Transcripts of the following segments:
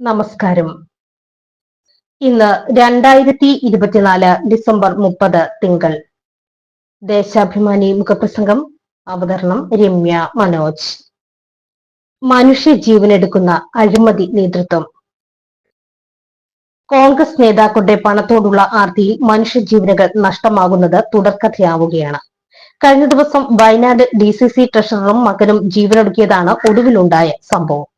നമസ്കാരം. ഇന്ന് രണ്ടായിരത്തി ഇരുപത്തിനാല് ഡിസംബർ മുപ്പത് തിങ്കൾ. ദേശാഭിമാനി മുഖപ്രസംഗം അവതരണം രമ്യ മനോജ്. മനുഷ്യ ജീവനെടുക്കുന്ന അഴിമതി നേതൃത്വം. കോൺഗ്രസ് നേതാക്കളുടെ പണത്തോടുള്ള ആർത്തിയിൽ മനുഷ്യ ജീവനുകൾ നഷ്ടമാകുന്നത് തുടർക്കഥയാവുകയാണ്. കഴിഞ്ഞ ദിവസം വയനാട് ഡി സി സി ട്രഷററും മകനും ജീവനൊടുക്കിയതാണ് ഒടുവിലുണ്ടായ സംഭവം.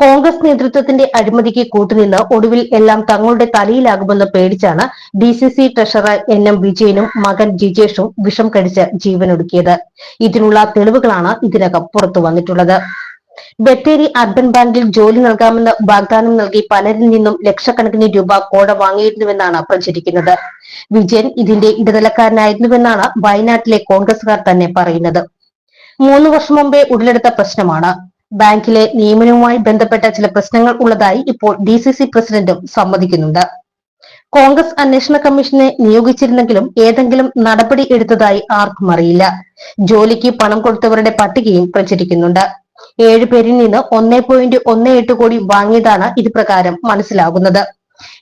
കോൺഗ്രസ് നേതൃത്വത്തിന്റെ അഴിമതിക്ക് കൂട്ടുനിന്ന് ഒടുവിൽ എല്ലാം തങ്ങളുടെ തലയിലാകുമെന്ന് പേടിച്ചാണ് D C C treasurer N M വിജയനും മകൻ ജിജേഷും വിഷം കടിച്ച് ജീവനൊടുക്കിയത്. ഇതിനുള്ള തെളിവുകളാണ് ഇതിനകം പുറത്തു വന്നിട്ടുള്ളത്. ബത്തേരി അർബൻ ബാങ്കിൽ ജോലി നൽകാമെന്ന് വാഗ്ദാനം നൽകി പലരിൽ നിന്നും ലക്ഷക്കണക്കിന് രൂപ കോഴ വാങ്ങിയിരുന്നുവെന്നാണ് പ്രചരിക്കുന്നത്. വിജയൻ ഇതിന്റെ ഇടനിലക്കാരനായിരുന്നുവെന്നാണ് വയനാട്ടിലെ കോൺഗ്രസുകാർ തന്നെ പറയുന്നത്. മൂന്ന് വർഷം മുമ്പേ ഉടലെടുത്ത പ്രശ്നമാണ്. ബാങ്കിലെ നിയമനവുമായി ബന്ധപ്പെട്ട ചില പ്രശ്നങ്ങൾ ഉള്ളതായി ഇപ്പോൾ ഡി സി സി പ്രസിഡന്റും സമ്മതിക്കുന്നുണ്ട്. കോൺഗ്രസ് അന്വേഷണ കമ്മീഷനെ നിയോഗിച്ചിരുന്നെങ്കിലും ഏതെങ്കിലും നടപടി എടുത്തതായി ആർക്കും അറിയില്ല. ജോലിക്ക് പണം കൊടുത്തവരുടെ പട്ടികയും പ്രചരിക്കുന്നുണ്ട്. ഏഴ് പേരിൽ നിന്ന് ഒന്നേ പോയിന്റ് ഒന്ന് എട്ട് കോടി വാങ്ങിയതാണ് ഇത് പ്രകാരം മനസ്സിലാകുന്നത്.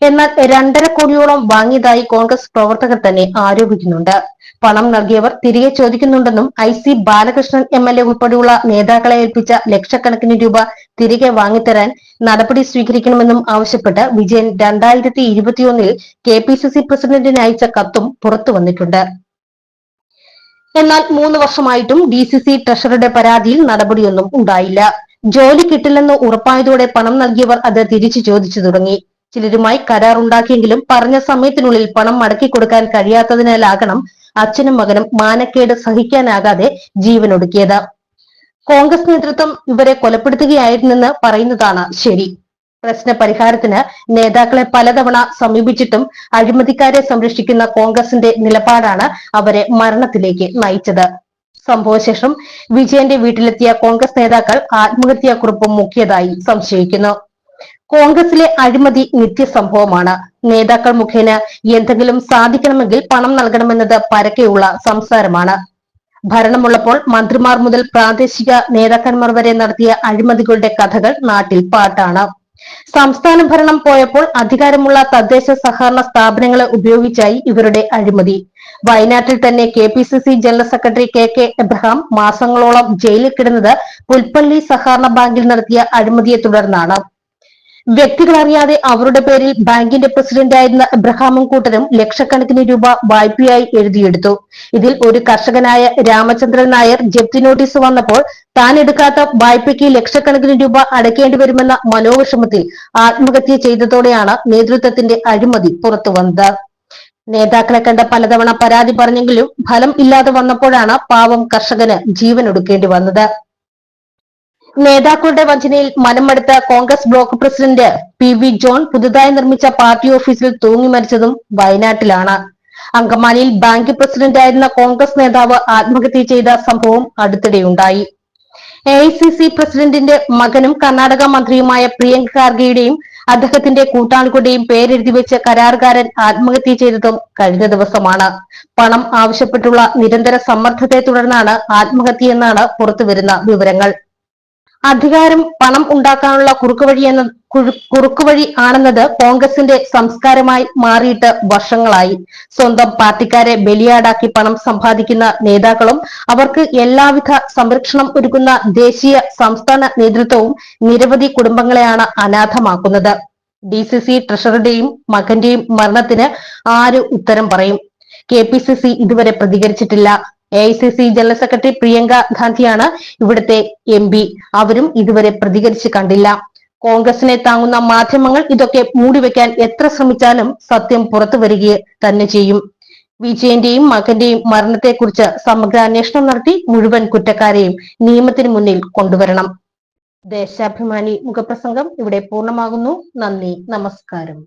എന്നാൽ രണ്ടര കോടിയോളം വാങ്ങിയതായി കോൺഗ്രസ് പ്രവർത്തകർ തന്നെ ആരോപിക്കുന്നുണ്ട്. പണം നൽകിയവർ തിരികെ ചോദിക്കുന്നുണ്ടെന്നും I C Balakrishnan M L A ഉൾപ്പെടെയുള്ള നേതാക്കളെ ഏൽപ്പിച്ച ലക്ഷക്കണക്കിന് രൂപ തിരികെ വാങ്ങിത്തരാൻ നടപടി സ്വീകരിക്കണമെന്നും ആവശ്യപ്പെട്ട് വിജയൻ രണ്ടായിരത്തി ഇരുപത്തിയൊന്നിൽ കെ പി സി സി പ്രസിഡന്റിന് അയച്ച കത്തും പുറത്തു വന്നിട്ടുണ്ട്. എന്നാൽ മൂന്ന് വർഷമായിട്ടും ഡി സി സി ട്രഷറുടെ പരാതിയിൽ നടപടിയൊന്നും ഉണ്ടായില്ല. ജോലി കിട്ടില്ലെന്ന് ഉറപ്പായതോടെ പണം നൽകിയവർ അത് തിരിച്ചു ചോദിച്ചു തുടങ്ങി. ചിലരുമായി കരാർ ഉണ്ടാക്കിയെങ്കിലും പറഞ്ഞ സമയത്തിനുള്ളിൽ പണം മടക്കി കൊടുക്കാൻ കഴിയാത്തതിനാലാകണം അച്ഛനും മകനും മാനക്കേട് സഹിക്കാനാകാതെ ജീവനൊടുക്കിയത് കോൺഗ്രസ് നേതൃത്വം ഇവരെ കൊലപ്പെടുത്തുകയായിരുന്നെന്ന് പറയുന്നതാണ് ശരി. പ്രശ്ന പരിഹാരത്തിന് നേതാക്കളെ പലതവണ സമീപിച്ചിട്ടും അഴിമതിക്കാരെ സംരക്ഷിക്കുന്ന കോൺഗ്രസിന്റെ നിലപാടാണ് അവരെ മരണത്തിലേക്ക് നയിച്ചത്. സംഭവശേഷം വിജയന്റെ വീട്ടിലെത്തിയ കോൺഗ്രസ് നേതാക്കൾ ആത്മഹത്യാക്കുറിപ്പും മുക്കിയതായി സംശയിക്കുന്നു. കോൺഗ്രസിലെ അഴിമതി നിത്യസംഭവമാണ്. നേതാക്കൾ മുഖേന എന്തെങ്കിലും സാധിക്കണമെങ്കിൽ പണം നൽകണമെന്നത് പരക്കെയുള്ള സംസാരമാണ്. ഭരണമുള്ളപ്പോൾ മന്ത്രിമാർ മുതൽ പ്രാദേശിക നേതാക്കന്മാർ വരെ നടത്തിയ അഴിമതികളുടെ കഥകൾ നാട്ടിൽ പാട്ടാണ്. സംസ്ഥാന ഭരണം പോയപ്പോൾ അധികാരമുള്ള തദ്ദേശ സഹകരണ സ്ഥാപനങ്ങളെ ഉപയോഗിച്ചായി ഇവരുടെ അഴിമതി. വയനാട്ടിൽ തന്നെ K P C C general secretary K K Abraham മാസങ്ങളോളം ജയിലിൽ കിടന്നത് പുൽപ്പള്ളി സഹകരണ ബാങ്കിൽ നടത്തിയ അഴിമതിയെ തുടർന്നാണ്. വ്യക്തികൾ അറിയാതെ അവരുടെ പേരിൽ ബാങ്കിന്റെ പ്രസിഡന്റായിരുന്ന എബ്രഹാമും കൂട്ടരും ലക്ഷക്കണക്കിന് രൂപ വായ്പയായി എഴുതിയെടുത്തു. ഇതിൽ ഒരു കർഷകനായ രാമചന്ദ്രൻ നായർ ജപ്തി നോട്ടീസ് വന്നപ്പോൾ താൻ എടുക്കാത്ത വായ്പയ്ക്ക് ലക്ഷക്കണക്കിന് രൂപ അടയ്ക്കേണ്ടി വരുമെന്ന മനോവിഷമത്തിൽ ആത്മഹത്യ ചെയ്തതോടെയാണ് നേതൃത്വത്തിന്റെ അഴിമതി പുറത്തു വന്നത്. നേതാക്കളെ കണ്ട പലതവണ പരാതി പറഞ്ഞെങ്കിലും ഫലം ഇല്ലാതെ വന്നപ്പോഴാണ് പാവം കർഷകന് ജീവൻ ഒടുക്കേണ്ടി വന്നത്. നേതാക്കളുടെ വഞ്ചനയിൽ മനമെടുത്ത Congress block president P V John പുതുതായി നിർമ്മിച്ച പാർട്ടി ഓഫീസിൽ തൂങ്ങി മരിച്ചതും വയനാട്ടിലാണ്. അങ്കമാലിയിൽ ബാങ്ക് പ്രസിഡന്റായിരുന്ന കോൺഗ്രസ് നേതാവ് ആത്മഹത്യ ചെയ്ത സംഭവം അടുത്തിടെയുണ്ടായി. എ ഐ സി സി പ്രസിഡന്റിന്റെ മകനും കർണാടക മന്ത്രിയുമായ പ്രിയങ്ക ഖാർഗെയുടെയും അദ്ദേഹത്തിന്റെ കൂട്ടാളികളുടെയും പേരെഴുതി വെച്ച് കരാറുകാരൻ ആത്മഹത്യ ചെയ്തതും കഴിഞ്ഞ ദിവസമാണ്. പണം ആവശ്യപ്പെട്ടുള്ള നിരന്തര സമ്മർദ്ദത്തെ തുടർന്നാണ് ആത്മഹത്യയെന്നാണ് പുറത്തുവരുന്ന വിവരങ്ങൾ. അധികാരം പണം ഉണ്ടാക്കാനുള്ള കുറുക്കുവഴി എന്ന കുറുക്കുവഴി ആണെന്നത് കോൺഗ്രസിന്റെ സംസ്കാരമായി മാറിയിട്ട് വർഷങ്ങളായി. സ്വന്തം പാർട്ടിക്കാരെ ബലിയാടാക്കി പണം സമ്പാദിക്കുന്ന നേതാക്കളും അവർക്ക് എല്ലാവിധ സംരക്ഷണം ഒരുക്കുന്ന ദേശീയ സംസ്ഥാന നേതൃത്വവും നിരവധി കുടുംബങ്ങളെയാണ് അനാഥമാക്കുന്നത്. ഡി സി സി ട്രഷറുടെയും മകന്റെയും മരണത്തിന് ആര് ഉത്തരം പറയും? കെ പി സി സി ഇതുവരെ പ്രതികരിച്ചിട്ടില്ല. A I C C general secretary Priyanka ഗാന്ധിയാണ് ഇവിടുത്തെ എം പി അവരും ഇതുവരെ പ്രതികരിച്ച് കണ്ടില്ല. കോൺഗ്രസിനെ താങ്ങുന്ന മാധ്യമങ്ങൾ ഇതൊക്കെ മൂടിവെക്കാൻ എത്ര ശ്രമിച്ചാലും സത്യം പുറത്തു വരിക തന്നെ ചെയ്യും. വിജയന്റെയും മകന്റെയും മരണത്തെക്കുറിച്ച് സമഗ്ര അന്വേഷണം നടത്തി മുഴുവൻ കുറ്റക്കാരെയും നിയമത്തിന് മുന്നിൽ കൊണ്ടുവരണം. ദേശാഭിമാനി മുഖപ്രസംഗം ഇവിടെ പൂർണമാകുന്നു. നന്ദി. നമസ്കാരം.